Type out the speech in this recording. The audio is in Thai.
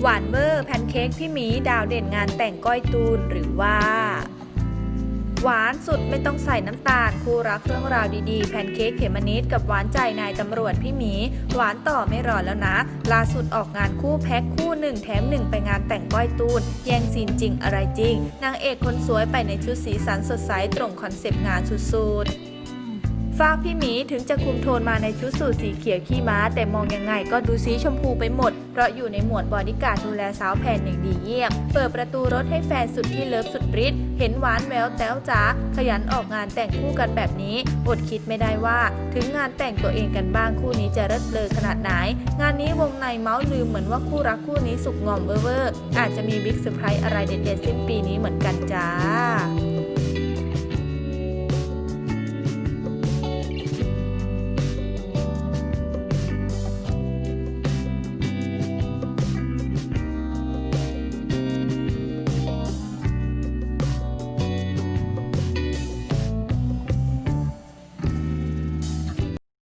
หวานเวอร์แพนเค้กพี่หมีดาวเด่นงานแต่งก้อยตูนหรือว่า หวานสุดไม่ต้องใส่น้ำตาลคู่รักเรื่องราวดีๆ แพนเค้กเขมมะนิดกับหวานใจนายตำรวจพี่หมี หวานต่อไม่รอแล้วนะ ล่าสุดออกงานคู่แพ็คคู่หนึ่งแถมหนึ่งไปงานแต่งก้อยตูน แย่งซีนจริงอะไรจริงนางเอกคนสวยไปในชุดสีสันสดใสตรงคอนเซปต์งานสุดๆ ฝากพี่หมีถึงจะคุมโทนมาในชุดสูทสีเขียวขี้ม้า แต่มองยังไงก็ดูสีชมพูไปหมด เพราะอยู่ในหมวดบอดี้การ์ดดูแลสาวแผ่นอย่างดีเยี่ยม เปิดประตูรถให้แฟนสุดที่เลิฟสุดฤทธิ์เห็นหวานแววแต้วจ๋าขยันออกงานแต่งคู่กันแบบนี้ อดคิดไม่ได้ว่า ถึงงานแต่งตัวเองกันบ้างคู่นี้จะเลิศเลอขนาดไหน งานนี้วงในเมาส์ลืมเหมือนว่าคู่รักคู่นี้สุกงอมเวอร์เวอร์อาจจะมีบิ๊กเซอร์ไพรส์อะไรเด็ดๆสิ้นปีนี้เหมือนกันจ้า